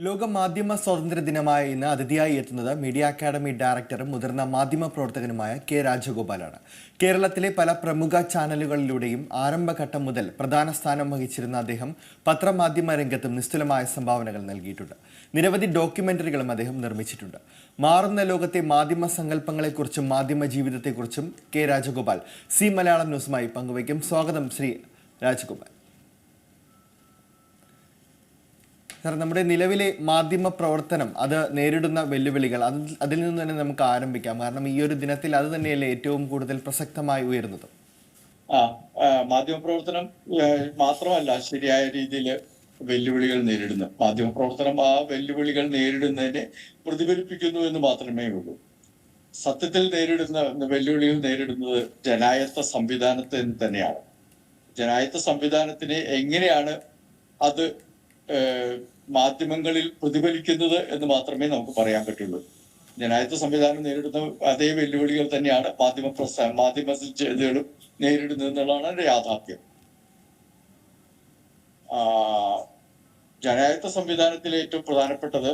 ലോക മാധ്യമ സ്വാതന്ത്ര്യ ദിനമായ ഇന്ന് അതിഥിയായി എത്തുന്നത് മീഡിയ അക്കാദമി ഡയറക്ടറും മുതിർന്ന മാധ്യമ പ്രവർത്തകനുമായ കെ രാജഗോപാലാണ്. കേരളത്തിലെ പല പ്രമുഖ ചാനലുകളിലൂടെയും ആരംഭഘട്ടം മുതൽ പ്രധാന സ്ഥാനം വഹിച്ചിരുന്ന അദ്ദേഹം പത്രമാധ്യമ രംഗത്തും നിസ്തുലമായ സംഭാവനകൾ നൽകിയിട്ടുണ്ട്. നിരവധി ഡോക്യുമെന്ററികളും അദ്ദേഹം നിർമ്മിച്ചിട്ടുണ്ട്. മാറുന്ന ലോകത്തെ മാധ്യമ സങ്കല്പങ്ങളെക്കുറിച്ചും മാധ്യമ ജീവിതത്തെക്കുറിച്ചും കെ രാജഗോപാൽ സി മലയാളം ന്യൂസുമായി പങ്കുവയ്ക്കും. സ്വാഗതം ശ്രീ രാജഗോപാൽ സാർ നമ്മുടെ നിലവിലെ മാധ്യമ പ്രവർത്തനം അത് നേരിടുന്ന വെല്ലുവിളികൾ അത് അതിൽ നിന്ന് തന്നെ നമുക്ക് ആരംഭിക്കാം. കാരണം ഈ ഒരു ദിനത്തിൽ അത് തന്നെയല്ലേ ഏറ്റവും കൂടുതൽ പ്രസക്തമായി ഉയരുന്നത്. ആ മാധ്യമപ്രവർത്തനം മാത്രമല്ല ശരിയായ രീതിയിൽ വെല്ലുവിളികൾ നേരിടുന്നു. മാധ്യമപ്രവർത്തനം ആ വെല്ലുവിളികൾ നേരിടുന്നതിനെ പ്രതിഫലിപ്പിക്കുന്നു എന്ന് മാത്രമേ ഉള്ളൂ. സത്യത്തിൽ നേരിടുന്ന വെല്ലുവിളികൾ നേരിടുന്നത് ജനായത്ത സംവിധാനത്തിന് തന്നെയാണ്. ജനായത്ത സംവിധാനത്തിനെ എങ്ങനെയാണ് അത് മാധ്യമങ്ങളിൽ പ്രതിഫലിക്കുന്നത് എന്ന് മാത്രമേ നമുക്ക് പറയാൻ പറ്റുള്ളൂ. ജനായത്വ സംവിധാനം നേരിടുന്ന അതേ വെല്ലുവിളികൾ തന്നെയാണ് മാധ്യമ പ്രസ്ഥാനം മാധ്യമ ചെയ്തുകളും നേരിടുന്നതെന്നുള്ളതാണ് എന്റെ യാഥാർത്ഥ്യം. ആ, ജനായത്ത സംവിധാനത്തിലെ ഏറ്റവും പ്രധാനപ്പെട്ടത്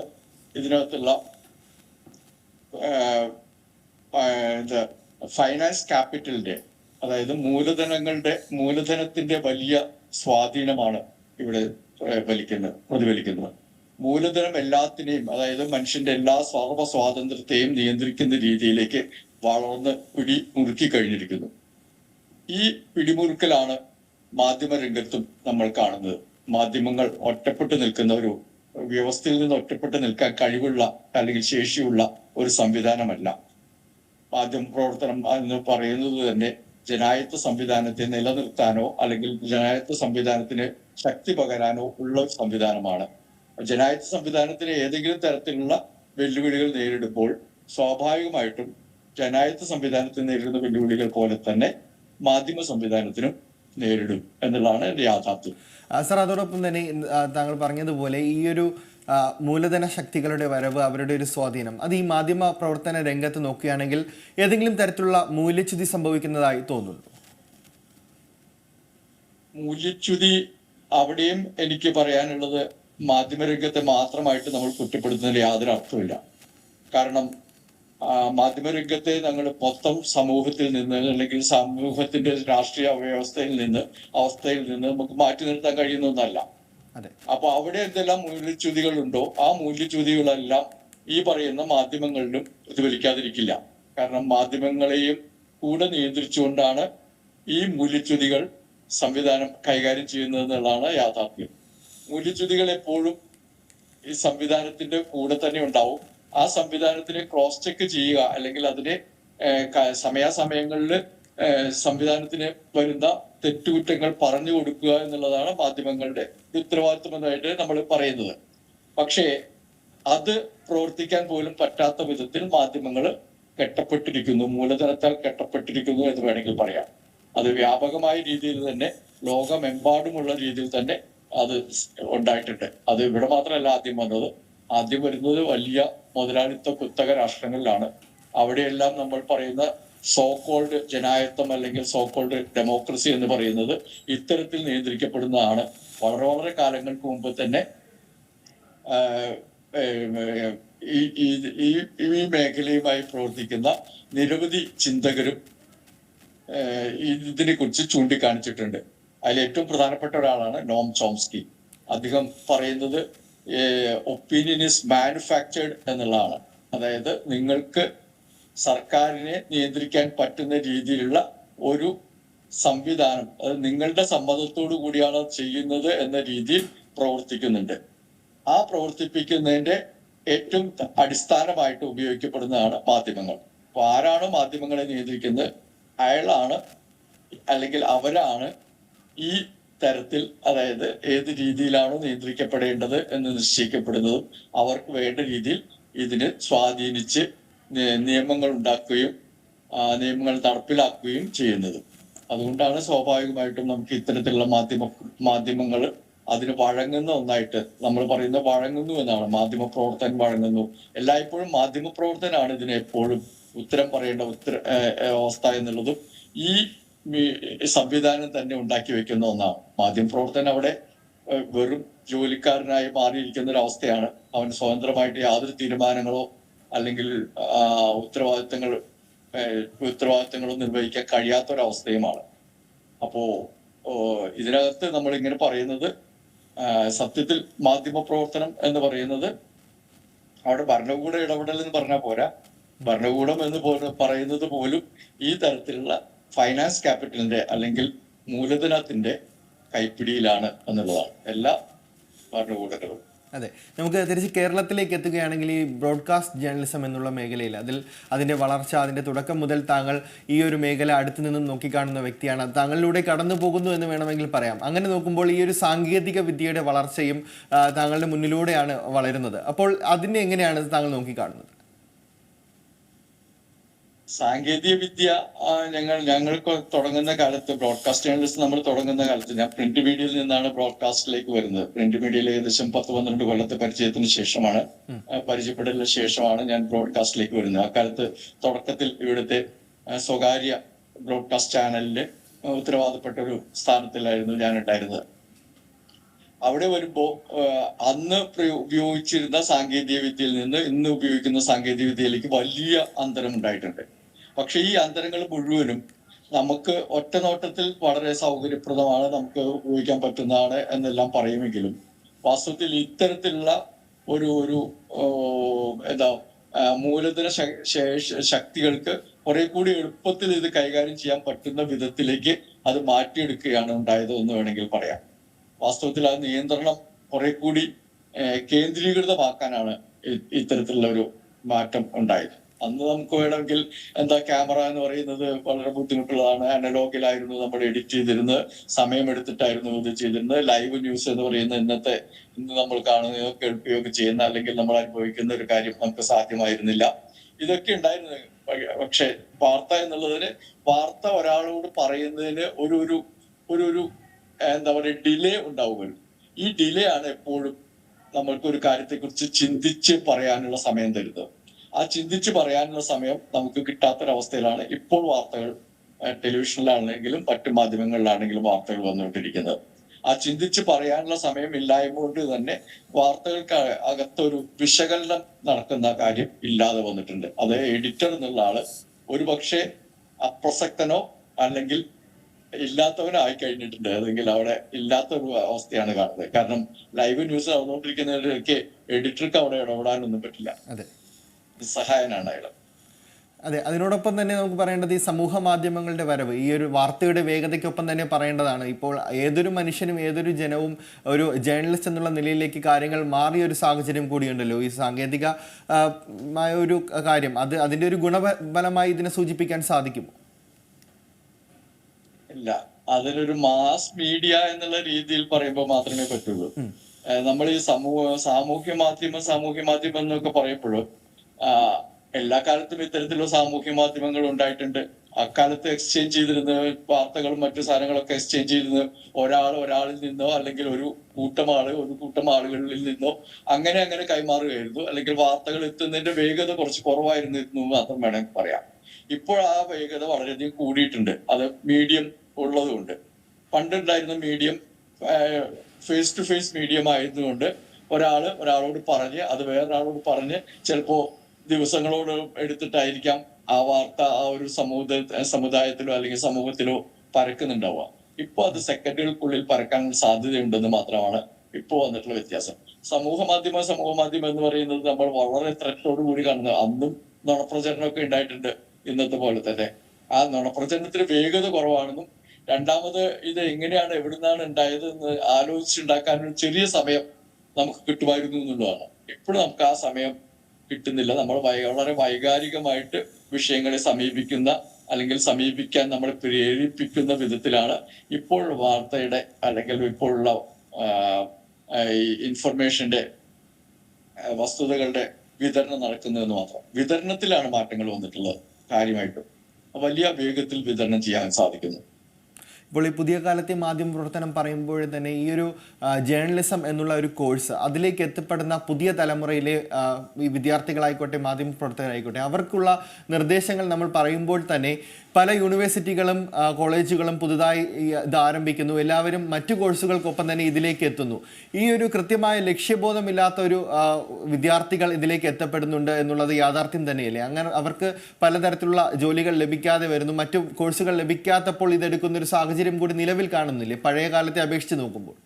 ഇതിനകത്തുള്ള ഫൈനാൻസ് ക്യാപിറ്റലിന്റെ അതായത് മൂലധനങ്ങളുടെ മൂലധനത്തിന്റെ വലിയ സ്വാധീനമാണ് ഇവിടെ വലിക്കുന്നത് പ്രതിഫലിക്കുന്നത്. മൂലധനം എല്ലാത്തിനെയും അതായത് മനുഷ്യന്റെ എല്ലാ സർവ സ്വാതന്ത്ര്യത്തെയും നിയന്ത്രിക്കുന്ന രീതിയിലേക്ക് വളർന്ന് പിടി മുറുക്കി കഴിഞ്ഞിരിക്കുന്നു. ഈ പിടിമുറുക്കലാണ് മാധ്യമ രംഗത്തും നമ്മൾ കാണുന്നത്. മാധ്യമങ്ങൾ ഒറ്റപ്പെട്ടു നിൽക്കുന്ന ഒരു വ്യവസ്ഥയിൽ നിന്ന് ഒറ്റപ്പെട്ടു നിൽക്കാൻ കഴിവുള്ള അല്ലെങ്കിൽ ശേഷിയുള്ള ഒരു സംവിധാനമല്ല. മാധ്യമ പ്രവർത്തനം എന്ന് പറയുന്നത് തന്നെ ജനായത്ത സംവിധാനത്തെ നിലനിർത്താനോ അല്ലെങ്കിൽ ജനായത്വ സംവിധാനത്തിന് ശക്തി പകരാനോ ഉള്ള സംവിധാനമാണ്. ജനായത്വ സംവിധാനത്തിന് ഏതെങ്കിലും തരത്തിലുള്ള വെല്ലുവിളികൾ നേരിടുമ്പോൾ സ്വാഭാവികമായിട്ടും ജനായത്വ സംവിധാനത്തിന് നേരിടുന്ന വെല്ലുവിളികൾ പോലെ തന്നെ മാധ്യമ സംവിധാനത്തിനും നേരിടും എന്നുള്ളതാണ് യാഥാർത്ഥ്യം. സർ അതോടൊപ്പം തന്നെ താങ്കൾ പറഞ്ഞതുപോലെ ഈ ഒരു മൂലധന ശക്തികളുടെ വരവ് അവരുടെ ഒരു സ്വാധീനം. അത് ഈ മാധ്യമ പ്രവർത്തന രംഗത്ത് നോക്കുകയാണെങ്കിൽ ഏതെങ്കിലും തരത്തിലുള്ള മൂല്യച്യുതി സംഭവിക്കുന്നതായി തോന്നുന്നു. മൂല്യച്യുതി അവിടെയും എനിക്ക് പറയാനുള്ളത് മാധ്യമരംഗത്തെ മാത്രമായിട്ട് നമ്മൾ കുറ്റപ്പെടുത്തുന്നതിൽ യാതൊരു അർത്ഥമില്ല കാരണം മാധ്യമരംഗത്തെ ഞങ്ങൾ മൊത്തം സമൂഹത്തിൽ നിന്ന് അല്ലെങ്കിൽ സമൂഹത്തിന്റെ രാഷ്ട്രീയ വ്യവസ്ഥയിൽ നിന്ന് അവസ്ഥയിൽ നിന്ന് നമുക്ക് മാറ്റി നിർത്താൻ കഴിയുന്ന ഒന്നല്ല അപ്പൊ അവിടെ എന്തെല്ലാം മൂല്യച്യുതികളുണ്ടോ ആ മൂല്യച്യുതികളെല്ലാം ഈ പറയുന്ന മാധ്യമങ്ങളിലും പ്രതിഫലിക്കാതിരിക്കില്ല. കാരണം മാധ്യമങ്ങളെയും കൂടെ നിയന്ത്രിച്ചുകൊണ്ടാണ് ഈ മൂല്യച്യുതികൾ സംവിധാനം കൈകാര്യം ചെയ്യുന്നത് എന്നുള്ളതാണ് യാഥാർത്ഥ്യം. മൂല്യച്യുതികൾ എപ്പോഴും ഈ സംവിധാനത്തിന്റെ കൂടെ തന്നെ ഉണ്ടാവും. ആ സംവിധാനത്തിനെ ക്രോസ് ചെക്ക് ചെയ്യുക അല്ലെങ്കിൽ അതിനെ സമയാസമയങ്ങളിൽ സംവിധാനത്തിന് വരുന്ന തെറ്റുകുറ്റങ്ങൾ പറഞ്ഞു കൊടുക്കുക എന്നുള്ളതാണ് മാധ്യമങ്ങളുടെ ഉത്തരവാദിത്വമെന്നായിട്ട് നമ്മൾ പറയുന്നത്. പക്ഷേ അത് പ്രവർത്തിക്കാൻ പോലും പറ്റാത്ത വിധത്തിൽ മാധ്യമങ്ങൾ കെട്ടപ്പെട്ടിരിക്കുന്നു മൂലധനത്താൽ കെട്ടപ്പെട്ടിരിക്കുന്നു എന്ന് വേണമെങ്കിൽ പറയാം. അത് വ്യാപകമായ രീതിയിൽ തന്നെ ലോകമെമ്പാടുമുള്ള രീതിയിൽ തന്നെ അത് ഉണ്ടായിട്ടുണ്ട്. അത് ഇവിടെ മാത്രമല്ല ആദ്യം വന്നത്. ആദ്യം വരുന്നത് വലിയ മുതലാളിത്ത കുത്തക രാഷ്ട്രങ്ങളിലാണ്. അവിടെയെല്ലാം നമ്മൾ പറയുന്ന സോക്കോൾഡ് ജനായത്വം അല്ലെങ്കിൽ സോക്കോൾഡ് ഡെമോക്രസി എന്ന് പറയുന്നത് ഇത്തരത്തിൽ നിയന്ത്രിക്കപ്പെടുന്നതാണ്. വളരെ വളരെ കാലങ്ങൾക്ക് മുമ്പ് തന്നെ ഈ മേഖലയുമായി പ്രവർത്തിക്കുന്ന നിരവധി ചിന്തകരും ഇതിനെ കുറിച്ച് ചൂണ്ടിക്കാണിച്ചിട്ടുണ്ട്. അതിൽ ഏറ്റവും പ്രധാനപ്പെട്ട ഒരാളാണ് നോം ചോംസ്കി. അദ്ദേഹം പറയുന്നത് ഒപ്പീനിയൻ ഇസ് മാനുഫാക്ചേർഡ് എന്നുള്ളതാണ്. അതായത് നിങ്ങൾക്ക് സർക്കാരിനെ നിയന്ത്രിക്കാൻ പറ്റുന്ന രീതിയിലുള്ള ഒരു സംവിധാനം അത് നിങ്ങളുടെ സമ്മതത്തോടു കൂടിയാണ് ചെയ്യുന്നത് എന്ന രീതിയിൽ പ്രവർത്തിക്കുന്നുണ്ട്. ആ പ്രവർത്തിപ്പിക്കുന്നതിന്റെ ഏറ്റവും അടിസ്ഥാനമായിട്ട് ഉപയോഗിക്കപ്പെടുന്നതാണ് മാധ്യമങ്ങൾ. അപ്പൊ ആരാണ് മാധ്യമങ്ങളെ നിയന്ത്രിക്കുന്നത് അയാളാണ് അല്ലെങ്കിൽ അവരാണ് ഈ തരത്തിൽ അതായത് ഏത് രീതിയിലാണോ നിയന്ത്രിക്കപ്പെടേണ്ടത് എന്ന് നിശ്ചയിക്കപ്പെടുന്നതും അവർക്ക് വേണ്ട രീതിയിൽ ഇതിന് സ്വാധീനിച്ച് നിയമങ്ങൾ ഉണ്ടാക്കുകയും ആ നിയമങ്ങൾ നടപ്പിലാക്കുകയും ചെയ്യുന്നത്. അതുകൊണ്ടാണ് സ്വാഭാവികമായിട്ടും നമുക്ക് ഇത്തരത്തിലുള്ള മാധ്യമ മാധ്യമങ്ങൾ അതിന് വഴങ്ങുന്ന ഒന്നായിട്ട് നമ്മൾ പറയുന്ന വഴങ്ങുന്നു എന്നാണ്. മാധ്യമ പ്രവർത്തകൻ വഴങ്ങുന്നു. എല്ലായ്പ്പോഴും മാധ്യമ പ്രവർത്തനാണ് ഇതിന് എപ്പോഴും ഉത്തരം പറയേണ്ട ഉത്തര അവസ്ഥ എന്നുള്ളതും ഈ സംവിധാനം തന്നെ ഉണ്ടാക്കി വെക്കുന്ന ഒന്നാണ്. മാധ്യമ പ്രവർത്തനം അവിടെ വെറും ജോലിക്കാരനായി മാറിയിരിക്കുന്ന ഒരു അവസ്ഥയാണ്. അവൻ സ്വതന്ത്രമായിട്ട് യാതൊരു തീരുമാനങ്ങളോ അല്ലെങ്കിൽ ഉത്തരവാദിത്തങ്ങൾ ഉത്തരവാദിത്തങ്ങളും നിർവഹിക്കാൻ കഴിയാത്ത ഒരു അവസ്ഥയുമാണ് അപ്പോ ഇതിനകത്ത് നമ്മൾ ഇങ്ങനെ പറയുന്നത് സത്യത്തിൽ മാധ്യമ പ്രവർത്തനം എന്ന് പറയുന്നത് അവിടെ ഭരണകൂട ഇടപെടൽ എന്ന് പറഞ്ഞാൽ പോരാ. ഭരണകൂടം എന്ന് പറയുന്നത് പോലും ഈ തരത്തിലുള്ള ഫൈനാൻസ് ക്യാപിറ്റലിന്റെ അല്ലെങ്കിൽ മൂലധനത്തിന്റെ കൈപ്പിടിയിലാണ് എന്നുള്ളതാണ്. എല്ലാ ഭരണകൂടങ്ങളും. അതെ. നമുക്ക് തിരിച്ച് കേരളത്തിലേക്ക് എത്തുകയാണെങ്കിൽ ഈ ബ്രോഡ്കാസ്റ്റ് ജേർണലിസം എന്നുള്ള മേഖലയിൽ അതിൽ അതിന്റെ വളർച്ച അതിന്റെ തുടക്കം മുതൽ താങ്കൾ ഈ ഒരു മേഖല അടുത്തു നിന്നും നോക്കിക്കാണുന്ന വ്യക്തിയാണ്. താങ്കളിലൂടെ കടന്നു പോകുന്നു എന്ന് വേണമെങ്കിൽ പറയാം. അങ്ങനെ നോക്കുമ്പോൾ ഈ ഒരു സാങ്കേതിക വിദ്യയുടെ വളർച്ചയും താങ്കളുടെ മുന്നിലൂടെയാണ് വളരുന്നത്. അപ്പോൾ അതിനെ എങ്ങനെയാണ് താങ്കൾ നോക്കിക്കാണുന്നത്? സാങ്കേതിക വിദ്യ ഞങ്ങൾ ഞങ്ങൾ ഞങ്ങൾക്ക് തുടങ്ങുന്ന കാലത്ത് ബ്രോഡ്കാസ്റ്റ് ജേർണലിസ്റ്റ് നമ്മൾ തുടങ്ങുന്ന കാലത്ത് ഞാൻ പ്രിന്റ് മീഡിയയിൽ നിന്നാണ് ബ്രോഡ്കാസ്റ്റിലേക്ക് വരുന്നത്. പ്രിന്റ് മീഡിയയിൽ ഏകദേശം പത്ത് പന്ത്രണ്ട് കൊല്ലത്തെ പരിചയത്തിന് ശേഷമാണ് പരിചയപ്പെടലിന് ശേഷമാണ് ഞാൻ ബ്രോഡ്കാസ്റ്റിലേക്ക് വരുന്നത്. ആ കാലത്ത് തുടക്കത്തിൽ ഇവിടുത്തെ സ്വകാര്യ ബ്രോഡ്കാസ്റ്റ് ചാനലിൽ ഉത്തരവാദപ്പെട്ട ഒരു സ്ഥാനത്തിലായിരുന്നു ഞാൻ ഉണ്ടായിരുന്നത് അവിടെ വരുമ്പോ അന്ന് ഉപയോഗിച്ചിരുന്ന സാങ്കേതിക വിദ്യയിൽ നിന്ന് ഇന്ന് ഉപയോഗിക്കുന്ന സാങ്കേതിക വിദ്യയിലേക്ക് വലിയ അന്തരം ഉണ്ടായിട്ടുണ്ട്. പക്ഷെ ഈ അന്തരങ്ങൾ മുഴുവനും നമുക്ക് ഒറ്റ നോട്ടത്തിൽ വളരെ സൗകര്യപ്രദമാണ് നമുക്ക് ഉപയോഗിക്കാൻ പറ്റുന്നതാണ് എന്നെല്ലാം പറയുമെങ്കിലും വാസ്തവത്തിൽ ഇത്തരത്തിലുള്ള ഒരു ഒരു എന്താ മൂലധന ശക്തികൾക്ക് കുറെ കൂടി എളുപ്പത്തിൽ ഇത് കൈകാര്യം ചെയ്യാൻ പറ്റുന്ന വിധത്തിലേക്ക് അത് മാറ്റിയെടുക്കുകയാണ് ഉണ്ടായത് എന്ന് വേണമെങ്കിൽ പറയാം. വാസ്തവത്തിൽ ആ നിയന്ത്രണം കുറെ കൂടി കേന്ദ്രീകൃതമാക്കാനാണ് ഇത്തരത്തിലുള്ള ഒരു മാറ്റം ഉണ്ടായത്. അന്ന് നമുക്ക് വേണമെങ്കിൽ എന്താ ക്യാമറ എന്ന് പറയുന്നത് വളരെ ബുദ്ധിമുട്ടുള്ളതാണ്. അനലോഗിലായിരുന്നു നമ്മൾ എഡിറ്റ് ചെയ്തിരുന്നത്. സമയമെടുത്തിട്ടായിരുന്നു ഇത് ചെയ്തിരുന്നത്. ലൈവ് ന്യൂസ് എന്ന് പറയുന്ന ഇന്നത്തെ ഇന്ന് നമ്മൾ കാണുകയോ കേൾക്കുകയോ ഒക്കെ ചെയ്യുന്ന അല്ലെങ്കിൽ നമ്മൾ അനുഭവിക്കുന്ന ഒരു കാര്യം നമുക്ക് സാധ്യമായിരുന്നില്ല. ഇതൊക്കെ ഉണ്ടായിരുന്നു. പക്ഷെ വാർത്ത എന്നുള്ളതിന് വാർത്ത ഒരാളോട് പറയുന്നതിന് ഒരു ഒരു ഒരു ഒരു എന്താ പറയുക ഡിലേ ഉണ്ടാവുമല്ലോ ഈ ഡിലേ ആണ് എപ്പോഴും നമ്മൾക്ക് ഒരു കാര്യത്തെക്കുറിച്ച് ചിന്തിച്ച് പറയാനുള്ള സമയം തരുന്നത്. ആ ചിന്തിച്ച് പറയാനുള്ള സമയം നമുക്ക് കിട്ടാത്തൊരവസ്ഥയിലാണ് ഇപ്പോൾ വാർത്തകൾ ടെലിവിഷനിലാണെങ്കിലും മറ്റു മാധ്യമങ്ങളിലാണെങ്കിലും വാർത്തകൾ വന്നുകൊണ്ടിരിക്കുന്നത്. ആ ചിന്തിച്ച് പറയാനുള്ള സമയം ഇല്ലായ്മ കൊണ്ട് തന്നെ വാർത്തകൾക്ക് അകത്തൊരു വിശകലനം നടക്കുന്ന കാര്യം ഇല്ലാതെ വന്നിട്ടുണ്ട്. അത് എഡിറ്റർ എന്നുള്ള ആൾ ഒരു പക്ഷേ അപ്രസക്തനോ അല്ലെങ്കിൽ ഇല്ലാത്തവനായി കഴിഞ്ഞിട്ടുണ്ട്. അല്ലെങ്കിൽ അവിടെ ഇല്ലാത്ത ഒരു അവസ്ഥയാണ് കാണുന്നത്. കാരണം ലൈവ് ന്യൂസ് നടന്നുകൊണ്ടിരിക്കുന്നവർക്ക് എഡിറ്റർക്ക് അവിടെ ഇടപെടാനൊന്നും പറ്റില്ല. അതെ നിസ്സഹായനാണ് അയാൾ. അതെ അതിനോടൊപ്പം തന്നെ നമുക്ക് പറയേണ്ടത് ഈ സമൂഹ മാധ്യമങ്ങളുടെ വരവ് ഈ ഒരു വാർത്തയുടെ വേഗതയ്ക്കൊപ്പം തന്നെ പറയേണ്ടതാണ്. ഇപ്പോൾ ഏതൊരു മനുഷ്യനും ഏതൊരു ജനവും ഒരു ജേർണലിസ്റ്റ് എന്നുള്ള നിലയിലേക്ക് കാര്യങ്ങൾ മാറിയ ഒരു സാഹചര്യം കൂടിയുണ്ടല്ലോ. ഈ സാങ്കേതിക മായ ഒരു കാര്യം അത് അതിന്റെ ഒരു ഗുണഫലമായി ഇതിനെ സൂചിപ്പിക്കാൻ സാധിക്കുമോ? ഇല്ല. അതിനൊരു മാസ് മീഡിയ എന്നുള്ള രീതിയിൽ പറയുമ്പോൾ മാത്രമേ പറ്റുള്ളൂ. നമ്മൾ ഈ സമൂഹ സാമൂഹ്യ മാധ്യമം സാമൂഹ്യ മാധ്യമം എന്നൊക്കെ പറയുമ്പോഴും എല്ലാ കാലത്തും ഇത്തരത്തിലുള്ള സാമൂഹ്യ മാധ്യമങ്ങൾ ഉണ്ടായിട്ടുണ്ട്. അക്കാലത്ത് എക്സ്ചേഞ്ച് ചെയ്തിരുന്ന വാർത്തകളും മറ്റു സാധനങ്ങളൊക്കെ എക്സ്ചേഞ്ച് ചെയ്തിരുന്നത് ഒരാൾ ഒരാളിൽ നിന്നോ അല്ലെങ്കിൽ ഒരു കൂട്ടം ആൾ ഒരു കൂട്ടം ആളുകളിൽ നിന്നോ അങ്ങനെ അങ്ങനെ കൈമാറുകയായിരുന്നു. അല്ലെങ്കിൽ വാർത്തകൾ എത്തുന്നതിന്റെ വേഗത കുറച്ച് കുറവായിരുന്നു എന്ന് മാത്രം വേണമെങ്കിൽ പറയാം. ഇപ്പോൾ ആ വേഗത വളരെയധികം കൂടിയിട്ടുണ്ട്. അത് മീഡിയം ഉള്ളതുകൊണ്ട്. പണ്ടുണ്ടായിരുന്ന medium face to face medium ആയതുകൊണ്ട് ഒരാൾ ഒരാളോട് പറഞ്ഞ് അത് വേറൊരാളോട് പറഞ്ഞ് ചിലപ്പോ ദിവസങ്ങളോട് എടുത്തിട്ടായിരിക്കാം ആ വാർത്ത ആ ഒരു സമൂഹ സമുദായത്തിലോ അല്ലെങ്കിൽ സമൂഹത്തിലോ പരക്കുന്നുണ്ടാവുക. ഇപ്പൊ അത് സെക്കൻഡുകൾക്കുള്ളിൽ പരക്കാൻ സാധ്യതയുണ്ടെന്ന് മാത്രമാണ് ഇപ്പോൾ വന്നിട്ടുള്ള വ്യത്യാസം. സമൂഹ മാധ്യമ സമൂഹ മാധ്യമം എന്ന് പറയുന്നത് നമ്മൾ വളരെ ത്രെറ്റോട് കൂടി കാണുന്നത് അന്നും നുണപ്രചരണമൊക്കെ ഉണ്ടായിട്ടുണ്ട് ഇന്നത്തെ പോലെ തന്നെ. ആ നുണപ്രചരണത്തിന് വേഗത കുറവാണെന്നും രണ്ടാമത് ഇത് എങ്ങനെയാണ് എവിടുന്നാണ് ഉണ്ടായത് എന്ന് ആലോചിച്ചുണ്ടാക്കാൻ ഒരു ചെറിയ സമയം നമുക്ക് കിട്ടുമായിരുന്നു എന്നുള്ളതാണ്. ഇപ്പോഴും നമുക്ക് ആ സമയം കിട്ടുന്നില്ല. നമ്മൾ വളരെ വൈകാരികമായിട്ട് വിഷയങ്ങളെ സമീപിക്കുന്ന അല്ലെങ്കിൽ സമീപിക്കാൻ നമ്മളെ പ്രേരിപ്പിക്കുന്ന വിധത്തിലാണ് ഇപ്പോൾ വാർത്തയുടെ അല്ലെങ്കിൽ ഇപ്പോഴുള്ള ഇൻഫർമേഷന്റെ വസ്തുതകളുടെ വിതരണം നടക്കുന്നതെന്ന് മാത്രം. വിതരണത്തിലാണ് മാറ്റങ്ങൾ വന്നിട്ടുള്ളത് കാര്യമായിട്ടും. വലിയ വേഗത്തിൽ വിതരണം ചെയ്യാൻ സാധിക്കുന്നു. അപ്പോൾ ഈ പുതിയ കാലത്തെ മാധ്യമ പ്രവർത്തനം പറയുമ്പോൾ തന്നെ ഈ ഒരു ജേർണലിസം എന്നുള്ള ഒരു കോഴ്സ് അതിലേക്ക് എത്തപ്പെടുന്ന പുതിയ തലമുറയിലെ ഈ വിദ്യാർത്ഥികളായിക്കോട്ടെ മാധ്യമ പ്രവർത്തകരായിക്കോട്ടെ അവർക്കുള്ള നിർദ്ദേശങ്ങൾ നമ്മൾ പറയുമ്പോൾ തന്നെ പല യൂണിവേഴ്സിറ്റികളും കോളേജുകളും പുതുതായി ഇത് ആരംഭിക്കുന്നു. എല്ലാവരും മറ്റു കോഴ്സുകൾക്കൊപ്പം തന്നെ ഇതിലേക്ക് എത്തുന്നു. ഈ ഒരു കൃത്യമായ ലക്ഷ്യബോധമില്ലാത്ത ഒരു വിദ്യാർത്ഥികൾ ഇതിലേക്ക് എത്തപ്പെടുന്നുണ്ട് എന്നുള്ളത് യാഥാർത്ഥ്യം തന്നെയല്ലേ? അങ്ങനെ അവർക്ക് പലതരത്തിലുള്ള ജോലികൾ ലഭിക്കാതെ വരുന്നു. മറ്റു കോഴ്സുകൾ ലഭിക്കാത്തപ്പോൾ ഇതെടുക്കുന്ന ഒരു സാഹചര്യം കൂടി നിലവിൽ കാണുന്നില്ലേ? പഴയ കാലത്തെ അപേക്ഷിച്ച് നോക്കുമ്പോൾ.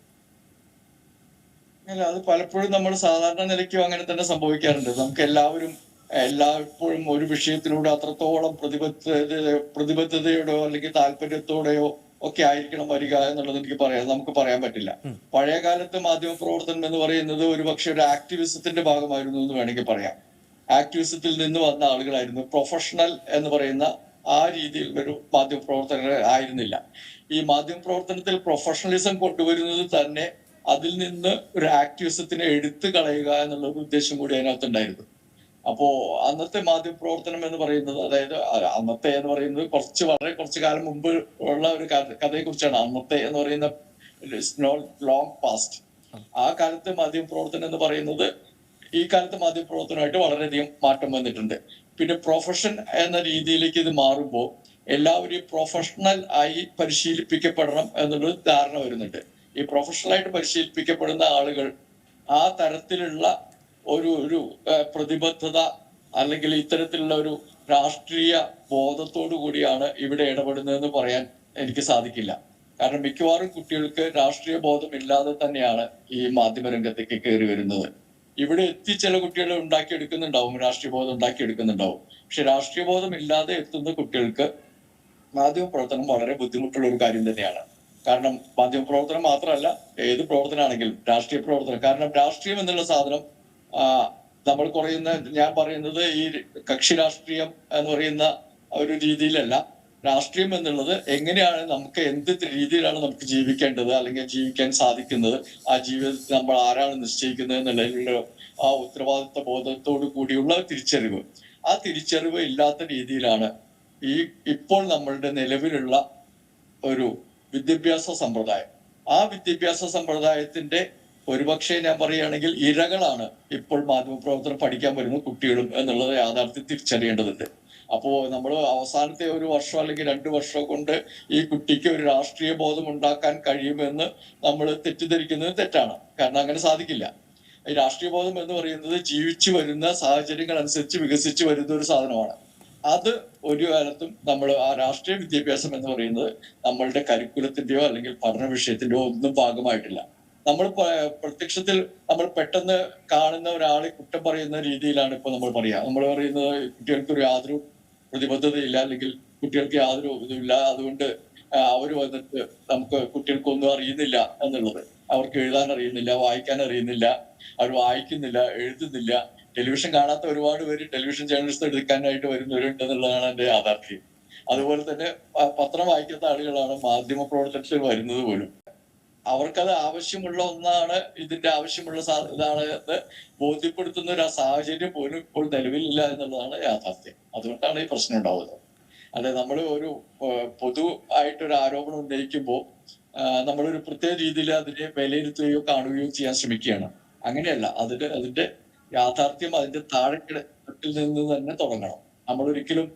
അല്ല അത് പലപ്പോഴും നമ്മൾ സാധാരണ നിലയ്ക്കും അങ്ങനെ തന്നെ സംഭവിക്കാറുണ്ട്. നമുക്ക് എല്ലാവരും എല്ലായ്പ്പോഴും ഒരു വിഷയത്തിലൂടെ അത്രത്തോളം പ്രതിബദ്ധത പ്രതിബദ്ധതയോടെയോ അല്ലെങ്കിൽ താല്പര്യത്തോടെയോ ഒക്കെ ആയിരിക്കണം വരിക എന്നുള്ളത് എനിക്ക് പറയാം നമുക്ക് പറയാൻ പറ്റില്ല. പഴയ കാലത്ത് മാധ്യമ പ്രവർത്തനം എന്ന് പറയുന്നത് ഒരു പക്ഷെ ഒരു ആക്ടിവിസത്തിന്റെ ഭാഗമായിരുന്നു എന്ന് വേണമെങ്കിൽ പറയാം. ആക്ടിവിസത്തിൽ നിന്ന് വന്ന ആളുകളായിരുന്നു. പ്രൊഫഷണൽ എന്ന് പറയുന്ന ആ രീതിയിൽ ഒരു മാധ്യമ പ്രവർത്തകർ ആയിരുന്നില്ല. ഈ മാധ്യമ പ്രവർത്തനത്തിൽ പ്രൊഫഷണലിസം കൊണ്ടുവരുന്നത് തന്നെ അതിൽ നിന്ന് ഒരു ആക്ടിവിസത്തിനെ എടുത്തു കളയുക എന്നുള്ള ഒരു ഉദ്ദേശം കൂടി അതിനകത്തുണ്ടായിരുന്നു. അപ്പോ അന്നത്തെ മാധ്യമ പ്രവർത്തനം എന്ന് പറയുന്നത് അതായത് അന്നത്തെ എന്ന് പറയുന്നത് കുറച്ച് വളരെ കുറച്ച് കാലം മുമ്പ് ഉള്ള ഒരു കഥയെ കുറിച്ചാണ് അന്നത്തെ എന്ന് പറയുന്ന ലോങ് പാസ്റ്റ്. ആ കാലത്തെ മാധ്യമ പ്രവർത്തനം എന്ന് പറയുന്നത് ഈ കാലത്തെ മാധ്യമ പ്രവർത്തനമായിട്ട് വളരെയധികം മാറ്റം വന്നിട്ടുണ്ട്. പിന്നെ പ്രൊഫഷൻ എന്ന രീതിയിലേക്ക് ഇത് മാറുമ്പോൾ എല്ലാവരും പ്രൊഫഷണൽ ആയി പരിശീലിപ്പിക്കപ്പെടണം എന്നുള്ളൊരു ധാരണ വരുന്നുണ്ട്. ഈ പ്രൊഫഷണൽ ആയിട്ട് പരിശീലിപ്പിക്കപ്പെടുന്ന ആളുകൾ ആ തരത്തിലുള്ള ഒരു ഒരു പ്രതിബദ്ധത അല്ലെങ്കിൽ ഇത്തരത്തിലുള്ള ഒരു രാഷ്ട്രീയ ബോധത്തോടു കൂടിയാണ് ഇവിടെ ഇടപെടുന്നതെന്ന് പറയാൻ എനിക്ക് സാധിക്കില്ല. കാരണം മിക്കവാറും കുട്ടികൾക്ക് രാഷ്ട്രീയ ബോധമില്ലാതെ തന്നെയാണ് ഈ മാധ്യമരംഗത്തേക്ക് കയറി വരുന്നത്. ഇവിടെ എത്തി ചില കുട്ടികൾ ഉണ്ടാക്കിയെടുക്കുന്നുണ്ടാവും രാഷ്ട്രീയ ബോധം ഉണ്ടാക്കിയെടുക്കുന്നുണ്ടാവും. പക്ഷെ രാഷ്ട്രീയ ബോധം ഇല്ലാതെ എത്തുന്ന കുട്ടികൾക്ക് മാധ്യമ പ്രവർത്തനം വളരെ ബുദ്ധിമുട്ടുള്ള ഒരു കാര്യം തന്നെയാണ്. കാരണം മാധ്യമ പ്രവർത്തനം മാത്രമല്ല ഏത് പ്രവർത്തനമാണെങ്കിലും രാഷ്ട്രീയ പ്രവർത്തനം. കാരണം രാഷ്ട്രീയം എന്നുള്ള സാധനം നമ്മൾ കുറയുന്ന ഞാൻ പറയുന്നത് ഈ കക്ഷി രാഷ്ട്രീയം എന്ന് പറയുന്ന ഒരു രീതിയിലല്ല. രാഷ്ട്രീയം എന്നുള്ളത് എങ്ങനെയാണ് നമുക്ക് എന്ത് രീതിയിലാണ് നമുക്ക് ജീവിക്കേണ്ടത് അല്ലെങ്കിൽ ജീവിക്കാൻ സാധിക്കുന്നത്? ആ ജീവിതത്തിൽ നമ്മൾ ആരാണ് നിശ്ചയിക്കുന്നത് എന്നുള്ളതിലുള്ള ആ ഉത്തരവാദിത്വ ബോധത്തോടു കൂടിയുള്ള തിരിച്ചറിവ്. ആ തിരിച്ചറിവ് ഇല്ലാത്ത രീതിയിലാണ് ഈ ഇപ്പോൾ നമ്മളുടെ നിലവിലുള്ള ഒരു വിദ്യാഭ്യാസ സമ്പ്രദായം. ആ വിദ്യാഭ്യാസ സമ്പ്രദായത്തിന്റെ ഒരുപക്ഷെ ഞാൻ പറയുകയാണെങ്കിൽ ഇരകളാണ് ഇപ്പോൾ മാധ്യമപ്രവർത്തനം പഠിക്കാൻ വരുന്ന കുട്ടികളും എന്നുള്ളത് യാഥാർത്ഥ്യം തിരിച്ചറിയേണ്ടതുണ്ട്. അപ്പോൾ നമ്മൾ അവസാനത്തെ ഒരു വർഷം അല്ലെങ്കിൽ രണ്ട് വർഷം കൊണ്ട് ഈ കുട്ടിക്ക് ഒരു രാഷ്ട്രീയ ബോധം ഉണ്ടാക്കാൻ കഴിയുമെന്ന് നമ്മൾ തെറ്റിദ്ധരിക്കുന്നത് തെറ്റാണ്. കാരണം അങ്ങനെ സാധിക്കില്ല. രാഷ്ട്രീയ ബോധം എന്ന് പറയുന്നത് ജീവിച്ചു വരുന്ന സാഹചര്യങ്ങൾ അനുസരിച്ച് വികസിച്ചു വരുന്ന ഒരു സാധനമാണ്. അത് ഒരു കാലത്തും നമ്മൾ ആ രാഷ്ട്രീയ വിദ്യാഭ്യാസം എന്ന് പറയുന്നത് നമ്മളുടെ കരിക്കുലത്തിന്റെയോ അല്ലെങ്കിൽ പഠന വിഷയത്തിന്റെയോ ഒന്നും ഭാഗമായിട്ടില്ല. നമ്മൾ പ്രത്യക്ഷത്തിൽ നമ്മൾ പെട്ടെന്ന് കാണുന്ന ഒരാളെ കുറ്റം പറയുന്ന രീതിയിലാണ് ഇപ്പൊ നമ്മൾ പറയുക. നമ്മൾ പറയുന്നത് കുട്ടികൾക്ക് ഒരു യാതൊരു പ്രതിബദ്ധതയില്ല അല്ലെങ്കിൽ കുട്ടികൾക്ക് യാതൊരു ഇതുമില്ല. അതുകൊണ്ട് അവർ വന്നിട്ട് നമുക്ക് കുട്ടികൾക്കൊന്നും അറിയുന്നില്ല എന്നുള്ളത്. അവർക്ക് എഴുതാൻ അറിയുന്നില്ല വായിക്കാൻ അറിയുന്നില്ല അവർ വായിക്കുന്നില്ല എഴുതുന്നില്ല. ടെലിവിഷൻ കാണാത്ത ഒരുപാട് പേര് ടെലിവിഷൻ ജേർണലിസ്റ്റ് എടുക്കാനായിട്ട് വരുന്നവരുണ്ട് എന്നുള്ളതാണ് എന്റെ യാഥാർത്ഥ്യം. അതുപോലെ തന്നെ പത്രം വായിക്കാത്ത ആളുകളാണ് മാധ്യമ പ്രവർത്തനത്തിൽ വരുന്നത് പോലും. അവർക്കത് ആവശ്യമുള്ള ഒന്നാണ് ഇതിന്റെ ആവശ്യമുള്ള ഇതാണ് എന്ന് ബോധ്യപ്പെടുത്തുന്ന ഒരു സാഹചര്യം പോലും ഇപ്പോൾ നിലവിലില്ല എന്നുള്ളതാണ് യാഥാർത്ഥ്യം. അതുകൊണ്ടാണ് ഈ പ്രശ്നം ഉണ്ടാവുന്നത്. അല്ലെ നമ്മൾ ഒരു പൊതു ആയിട്ടൊരു ആരോപണം ഉന്നയിക്കുമ്പോൾ നമ്മളൊരു പ്രത്യേക രീതിയിൽ അതിനെ വിലയിരുത്തുകയോ കാണുകയോ ചെയ്യാൻ ശ്രമിക്കുകയാണ്. അങ്ങനെയല്ല അതിന്റെ അതിന്റെ യാഥാർത്ഥ്യം അതിന്റെ താഴെക്കിടത്തിൽ നിന്ന് തന്നെ തുടങ്ങണം. നമ്മൾ ഒരിക്കലും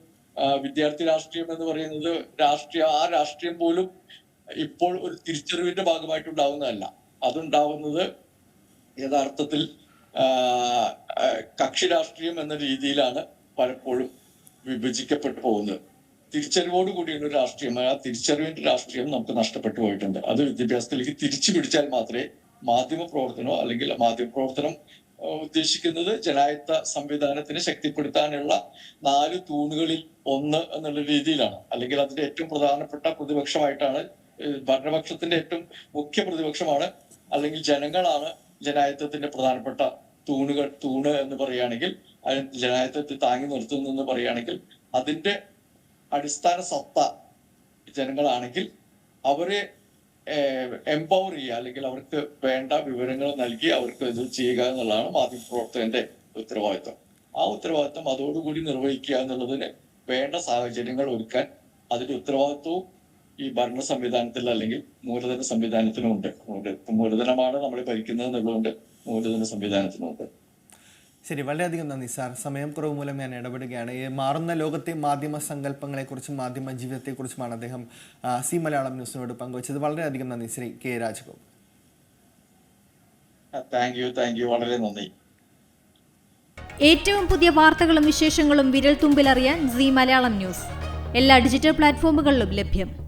വിദ്യാർത്ഥി രാഷ്ട്രീയം എന്ന് പറയുന്നത് രാഷ്ട്രീയ ആ രാഷ്ട്രീയം പോലും ഇപ്പോൾ ഒരു തിരിച്ചറിവിന്റെ ഭാഗമായിട്ടുണ്ടാവുന്നതല്ല. അതുണ്ടാവുന്നത് യഥാർത്ഥത്തിൽ കക്ഷി രാഷ്ട്രീയം എന്ന രീതിയിലാണ് പലപ്പോഴും വിഭജിക്കപ്പെട്ടു പോകുന്നത്. തിരിച്ചറിവോട് കൂടിയുള്ള ഒരു രാഷ്ട്രീയം ആ തിരിച്ചറിവിന്റെ രാഷ്ട്രീയം നമുക്ക് നഷ്ടപ്പെട്ടു പോയിട്ടുണ്ട്. അത് വിദ്യാഭ്യാസത്തിലേക്ക് തിരിച്ചു പിടിച്ചാൽ മാത്രമേ മാധ്യമ പ്രവർത്തനമോ അല്ലെങ്കിൽ മാധ്യമ പ്രവർത്തനം ഉദ്ദേശിക്കുന്നത് ജനായത്ത സംവിധാനത്തിനെ ശക്തിപ്പെടുത്താനുള്ള നാല് തൂണുകളിൽ ഒന്ന് എന്നുള്ള രീതിയിലാണ്. അല്ലെങ്കിൽ അതിന്റെ ഏറ്റവും പ്രധാനപ്പെട്ട പ്രതിപക്ഷമായിട്ടാണ് ഭരണപക്ഷത്തിന്റെ ഏറ്റവും മുഖ്യ പ്രതിപക്ഷമാണ് അല്ലെങ്കിൽ ജനങ്ങളാണ് ജനായത്വത്തിന്റെ പ്രധാനപ്പെട്ട തൂണുകൾ തൂണ് എന്ന് പറയുകയാണെങ്കിൽ അതിന് ജനായത്വത്തെ താങ്ങി നിർത്തുന്നെന്ന് പറയുകയാണെങ്കിൽ അതിന്റെ അടിസ്ഥാന സത്ത ജനങ്ങളാണെങ്കിൽ അവരെ എംപവർ ചെയ്യുക അല്ലെങ്കിൽ അവർക്ക് വേണ്ട വിവരങ്ങൾ നൽകി അവർക്ക് ഇത് ചെയ്യുക എന്നുള്ളതാണ് മാധ്യമപ്രവർത്തകന്റെ ഉത്തരവാദിത്വം. ആ ഉത്തരവാദിത്വം അതോടുകൂടി നിർവഹിക്കുക എന്നുള്ളതിന് വേണ്ട സാഹചര്യങ്ങൾ ഒരുക്കാൻ അതിന്റെ ഉത്തരവാദിത്വവും ഈ ഭരണ സംവിധാനത്തിൽ അല്ലെങ്കിൽ മൂലധന സംവിധാനത്തിനുമുണ്ട്. ഉണ്ട് മൂലധനമാണ് നമ്മൾ ഭരിക്കുന്നത് എന്നുള്ളതുകൊണ്ട് മൂലധന സംവിധാനത്തിനുമുണ്ട്. ശരി വളരെയധികം നന്ദി സാർ. സമയം കുറവ് മൂലം ഞാൻ ഇടപെടുകയാണ്. ഈ മാറുന്ന ലോകത്തെ മാധ്യമ സങ്കല്പങ്ങളെക്കുറിച്ചും മാധ്യമ ജീവിതത്തെക്കുറിച്ചുമാണ് അദ്ദേഹം സി മലയാളം ന്യൂസിനോട് പങ്കുവച്ചത്. വളരെയധികം നന്ദി Shri K Rajagopal thank you thank you വളരെ നന്ദി. ഏറ്റവും പുതിയ വാർത്തകളും വിശേഷങ്ങളും വിരൽ തുമ്പിലറിയാൻ സി മലയാളം ന്യൂസ്. എല്ലാ ഡിജിറ്റൽ പ്ലാറ്റ്ഫോമുകളിലും ലഭ്യം.